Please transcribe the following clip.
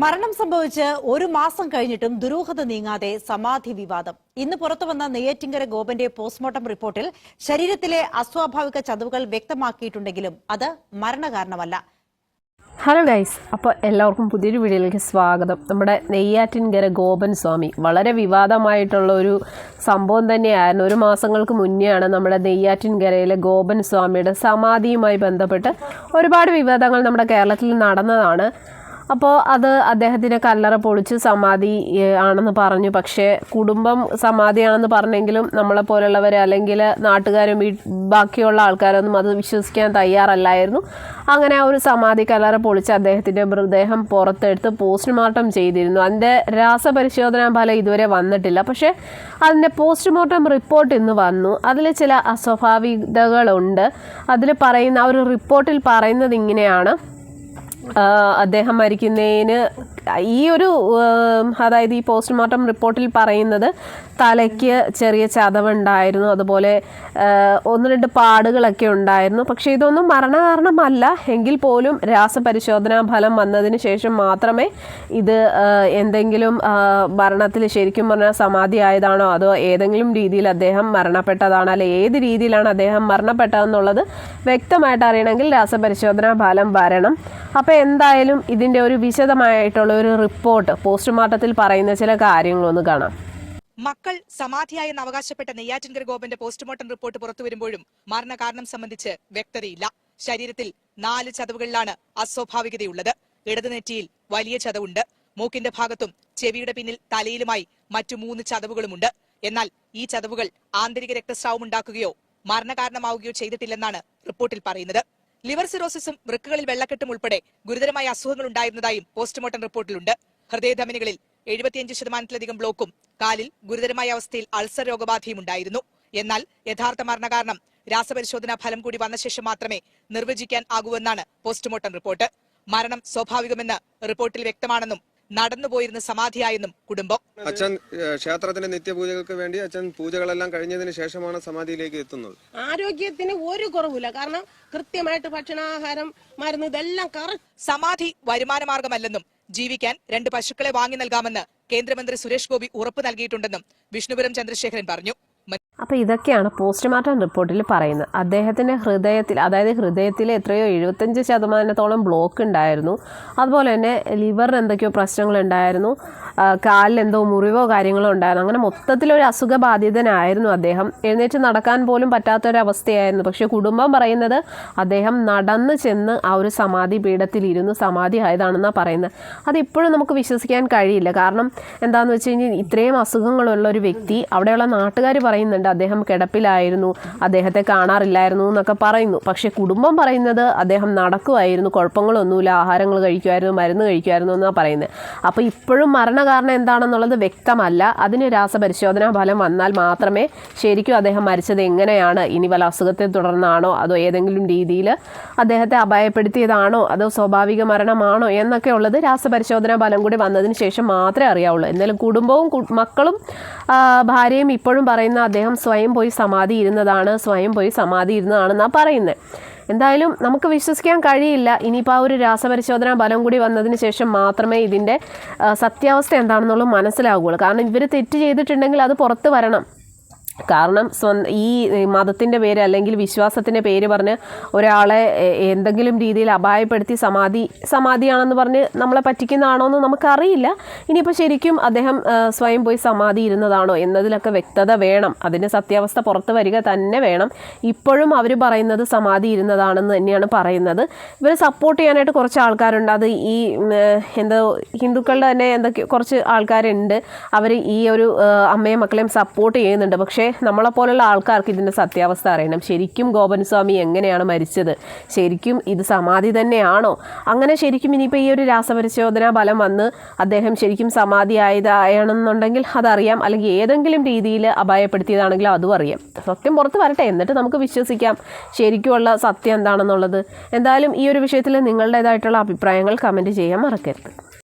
മരണം സംഭവിച്ച് ഒരു മാസം കഴിഞ്ഞിട്ടും ദുരൂഹത നീങ്ങാതെ സമാധി വിവാദം. ഇന്ന് പുറത്തുവന്ന നെയ്യാറ്റിങ്കര ഗോപന്റെ പോസ്റ്റ്മോർട്ടം റിപ്പോർട്ടിൽ ശരീരത്തിലെ അസ്വാഭാവിക ചതവുകൾ വ്യക്തമാക്കിയിട്ടുണ്ടെങ്കിലും അത് മരണകാരണമല്ല. ഹലോ ഗൈസ് അപ്പോൾ എല്ലാവർക്കും പുതിയൊരു വീഡിയോയിലേക്ക് സ്വാഗതം. നമ്മുടെ നെയ്യാറ്റിൻകര ഗോപൻ സ്വാമി വളരെ വിവാദമായിട്ടുള്ള ഒരു സംഭവം തന്നെയായിരുന്നു. ഒരു മാസങ്ങൾക്ക് മുന്നെയാണ് നമ്മുടെ നെയ്യാറ്റിൻകരയിലെ ഗോപൻ സ്വാമിയുടെ സമാധിയുമായി ബന്ധപ്പെട്ട് ഒരുപാട് വിവാദങ്ങൾ നമ്മുടെ കേരളത്തിൽ നടന്നതാണ്. അപ്പോൾ അത് അദ്ദേഹത്തിന്റെ കല്ലറ പൊളിച്ച് സമാധി ആണെന്ന് പറഞ്ഞു. പക്ഷേ കുടുംബം സമാധിയാണെന്ന് പറഞ്ഞെങ്കിലും നമ്മളെ പോലുള്ളവർ അല്ലെങ്കിൽ നാട്ടുകാരും ബാക്കിയുള്ള ആൾക്കാരൊന്നും അത് വിശ്വസിക്കാൻ തയ്യാറല്ലായിരുന്നു. അങ്ങനെ ആ ഒരു സമാധി കല്ലറ പൊളിച്ച് അദ്ദേഹത്തിന്റെ മൃതദേഹം പുറത്തെടുത്ത് പോസ്റ്റ്മോർട്ടം ചെയ്തിരുന്നു. അതിന്റെ രാസപരിശോധനാ ഫലം ഇതുവരെ വന്നിട്ടില്ല. പക്ഷേ അതിന്റെ പോസ്റ്റ്മോർട്ടം റിപ്പോർട്ട് ഇന്ന് വന്നു. അതിൽ ചില അസ്വാഭാവികതകളുണ്ട്. അതിൽ പറയുന്ന ആ ഒരു റിപ്പോർട്ടിൽ പറയുന്നത് ഇങ്ങനെയാണ്. അദ്ദേഹം മരിക്കുന്നതിന് ഈ ഒരു അതായത് ഈ പോസ്റ്റ്മോർട്ടം റിപ്പോർട്ടിൽ പറയുന്നത് തലയ്ക്ക് ചെറിയ ചതവുണ്ടായിരുന്നു. അതുപോലെ ഒന്ന് രണ്ട് പാടുകളൊക്കെ ഉണ്ടായിരുന്നു. പക്ഷേ ഇതൊന്നും മരണകാരണമല്ല. എങ്കിൽ പോലും രാസപരിശോധനാ ഫലം വന്നതിന് ശേഷം മാത്രമേ ഇത് എന്തെങ്കിലും മരണത്തിൽ ശരിക്കും പറഞ്ഞാൽ സമാധി ആയതാണോ? അതോ ഏതെങ്കിലും രീതിയിൽ അദ്ദേഹം മരണപ്പെട്ടതാണോ? അല്ലെ ഏത് രീതിയിലാണ് അദ്ദേഹം മരണപ്പെട്ടതെന്നുള്ളത് വ്യക്തമായിട്ട് അറിയണമെങ്കിൽ രാസപരിശോധനാ ഫലം വരണം. അപ്പോൾ എന്തായാലും ഇതിന്റെ ഒരു വിശദമായിട്ടുള്ള ഒരു റിപ്പോർട്ട് പോസ്റ്റ്മോർട്ടത്തിൽ പറയുന്ന ചില കാര്യങ്ങളൊന്ന് കാണാം. മക്കൾ സമാധിയായെന്ന് അവകാശപ്പെട്ട നെയ്യാറ്റിൻകര ഗോപന്റെ പോസ്റ്റ്മോർട്ടം റിപ്പോർട്ട് പുറത്തു വരുമ്പോഴും മരണകാരണം സംബന്ധിച്ച് വ്യക്തതയില്ല. ശരീരത്തിൽ നാല് ചതവുകളിലാണ് അസ്വാഭാവികതയുള്ളത്. ഇടതുനെറ്റിയിൽ വലിയ ചതവുണ്ട്. മൂക്കിന്റെ ഭാഗത്തും ചെവിയുടെ പിന്നിൽ തലയിലുമായി മറ്റു മൂന്ന് ചതവുകളുമുണ്ട്. എന്നാൽ ഈ ചതവുകൾ ആന്തരിക രക്തസ്രാവം ഉണ്ടാക്കുകയോ മരണകാരണമാവുകയോ ചെയ്തിട്ടില്ലെന്നാണ് റിപ്പോർട്ടിൽ പറയുന്നത്. ലിവർ സിറോസിസും വൃക്കുകളിൽ വെള്ളക്കെട്ടും ഉൾപ്പെടെ ഗുരുതരമായ അസുഖങ്ങൾ ഉണ്ടായിരുന്നതായും പോസ്റ്റ്മോർട്ടം റിപ്പോർട്ടിലുണ്ട്. ഹൃദയധമനികളിൽ എഴുപത്തിയഞ്ച് ശതമാനത്തിലധികം ബ്ലോക്കും കാലിൽ ഗുരുതരമായ അവസ്ഥയിൽ അൾസർ രോഗബാധയും ഉണ്ടായിരുന്നു. എന്നാൽ യഥാർത്ഥ മരണകാരണം രാസപരിശോധനാ ഫലം കൂടി വന്ന ശേഷം മാത്രമേ നിർവചിക്കാൻ ആകൂവെന്നാണ് പോസ്റ്റ്മോർട്ടം റിപ്പോർട്ട്. മരണം സ്വാഭാവികമെന്ന് റിപ്പോർട്ടിൽ വ്യക്തമാണെന്നും നടന്നുപോയിരുന്ന സമാധിയായെന്നും കുടുംബം. അച്ഛൻ ക്ഷേത്രത്തിന്റെ നിത്യപൂജകൾക്ക് വേണ്ടി അച്ഛൻ പൂജകളെല്ലാം കഴിഞ്ഞതിന് ശേഷമാണ് സമാധിയിലേക്ക് എത്തുന്നത്. ആരോഗ്യത്തിന് ഒരു കുറവില്ല കാരണം കൃത്യമായിട്ട് ഭക്ഷണാഹാരം മരുന്ന് ഇതെല്ലാം സമാധി വരുമാനമാർഗമല്ലെന്നും ജീവിക്കാൻ രണ്ട് പശുക്കളെ വാങ്ങി നൽകാമെന്ന് കേന്ദ്രമന്ത്രി സുരേഷ് ഗോപി ഉറപ്പ് നൽകിയിട്ടുണ്ടെന്നും വിഷ്ണുപുരം ചന്ദ്രശേഖരൻ പറഞ്ഞു. അപ്പോൾ ഇതൊക്കെയാണ് പോസ്റ്റ്മോർട്ടം റിപ്പോർട്ടിൽ പറയുന്നത്. അദ്ദേഹത്തിന്റെ ഹൃദയത്തിൽ അതായത് ഹൃദയത്തിൽ എത്രയോ എഴുപത്തഞ്ച് ശതമാനത്തോളം ബ്ലോക്ക് ഉണ്ടായിരുന്നു. അതുപോലെ തന്നെ ലിവറിന് എന്തൊക്കെയോ പ്രശ്നങ്ങളുണ്ടായിരുന്നു കാലിൽ എന്തോ മുറിവോ കാര്യങ്ങളോ ഉണ്ടായിരുന്നു. അങ്ങനെ മൊത്തത്തിലൊരു അസുഖബാധിതനായിരുന്നു അദ്ദേഹം. എഴുന്നേറ്റ് നടക്കാൻ പോലും പറ്റാത്തൊരവസ്ഥയായിരുന്നു. പക്ഷേ കുടുംബം പറയുന്നത് അദ്ദേഹം നടന്ന് ചെന്ന് ആ ഒരു സമാധി പീഠത്തിലിരുന്ന് സമാധി ആയതാണെന്നാണ് പറയുന്നത്. അതിപ്പോഴും നമുക്ക് വിശ്വസിക്കാൻ കഴിയില്ല. കാരണം എന്താണെന്ന് വെച്ച് കഴിഞ്ഞാൽ ഇത്രയും അസുഖങ്ങളുള്ള ഒരു വ്യക്തി അവിടെയുള്ള നാട്ടുകാർ പറയുന്നുണ്ട് അദ്ദേഹം കിടപ്പിലായിരുന്നു. അദ്ദേഹത്തെ കാണാറില്ലായിരുന്നു എന്നൊക്കെ പറയുന്നു. പക്ഷേ കുടുംബം പറയുന്നത് അദ്ദേഹം നടക്കുമായിരുന്നു. കുഴപ്പങ്ങളൊന്നുമില്ല. ആഹാരങ്ങൾ കഴിക്കുമായിരുന്നു മരുന്ന് കഴിക്കുമായിരുന്നു എന്നാണ് പറയുന്നത്. അപ്പോൾ ഇപ്പോഴും മരണകാരണം എന്താണെന്നുള്ളത് വ്യക്തമല്ല. അതിന് രാസപരിശോധനാ ഫലം വന്നാൽ മാത്രമേ ശരിക്കും അദ്ദേഹം മരിച്ചത് എങ്ങനെയാണ്? ഇനി വല്ല അസുഖത്തെ തുടർന്നാണോ? അതോ ഏതെങ്കിലും രീതിയിൽ അദ്ദേഹത്തെ അപായപ്പെടുത്തിയതാണോ? അതോ സ്വാഭാവിക മരണമാണോ? എന്നൊക്കെ ഉള്ളത് രാസപരിശോധനാ ഫലം കൂടി വന്നതിന് ശേഷം മാത്രമേ അറിയാവുള്ളൂ. എന്നാലും കുടുംബവും മക്കളും ഭാര്യയും ഇപ്പോഴും പറയുന്ന അദ്ദേഹം സ്വയം പോയി സമാധി ഇരുന്നതാണ് സ്വയം പോയി സമാധി ഇരുന്നതാണെന്നാണ് പറയുന്നത് എന്തായാലും നമുക്ക് വിശ്വസിക്കാൻ കഴിയില്ല. ഇനിയിപ്പോൾ ആ ഒരു രാസപരിശോധന ഫലം കൂടി വന്നതിന് ശേഷം മാത്രമേ ഇതിന്റെ സത്യാവസ്ഥ എന്താണെന്നുള്ളത് മനസ്സിലാവുകയുള്ളൂ. കാരണം ഇവർ തെറ്റ് ചെയ്തിട്ടുണ്ടെങ്കിൽ അത് പുറത്ത് വരണം. കാരണം ഈ മതത്തിന്റെ പേര് അല്ലെങ്കിൽ വിശ്വാസത്തിന്റെ പേര് പറഞ്ഞ് ഒരാളെ എന്തെങ്കിലും രീതിയിൽ അപായപ്പെടുത്തി സമാധി സമാധിയാണെന്ന് പറഞ്ഞ് നമ്മളെ പറ്റിക്കുന്നതാണോ എന്ന് നമുക്കറിയില്ല. ഇനിയിപ്പോൾ ശരിക്കും അദ്ദേഹം സ്വയം പോയി സമാധി ഇരുന്നതാണോ എന്നതിലൊക്കെ വ്യക്തത വേണം. അതിന്റെ സത്യാവസ്ഥ പുറത്ത് വരിക തന്നെ വേണം. ഇപ്പോഴും അവർ പറയുന്നത് സമാധി ഇരുന്നതാണെന്ന് തന്നെയാണ് പറയുന്നത്. ഇവരെ സപ്പോർട്ട് ചെയ്യാനായിട്ട് കുറച്ച് ആൾക്കാരുണ്ട്. അത് ഈ എന്തോ ഹിന്ദുക്കളുടെ തന്നെ എന്തൊക്കെ കുറച്ച് ആൾക്കാരുണ്ട്. അവർ ഈ ഒരു അമ്മയും മക്കളെയും സപ്പോർട്ട് ചെയ്യുന്നുണ്ട്. പക്ഷേ നമ്മളെപ്പോലുള്ള ആൾക്കാർക്ക് ഇതിന്റെ സത്യാവസ്ഥ അറിയണം. ശരിക്കും ഗോപൻ സ്വാമി എങ്ങനെയാണ് മരിച്ചത്? ശരിക്കും ഇത് സമാധി തന്നെയാണോ? അങ്ങനെ ശരിക്കും ഇനിയിപ്പോൾ ഈ ഒരു രാസപരിശോധനാ ഫലം വന്ന് അദ്ദേഹം ശരിക്കും സമാധി ആയതാണെന്നുണ്ടെങ്കിൽ അതറിയാം. അല്ലെങ്കിൽ ഏതെങ്കിലും രീതിയിൽ അപായപ്പെടുത്തിയതാണെങ്കിൽ അതും അറിയാം. സത്യം പുറത്ത് വരട്ടെ. എന്നിട്ട് നമുക്ക് വിശ്വസിക്കാം ശരിക്കുമുള്ള സത്യം എന്താണെന്നുള്ളത്. എന്തായാലും ഈ ഒരു വിഷയത്തിൽ നിങ്ങളുടേതായിട്ടുള്ള അഭിപ്രായങ്ങൾ കമന്റ് ചെയ്യാൻ മറക്കരുത്.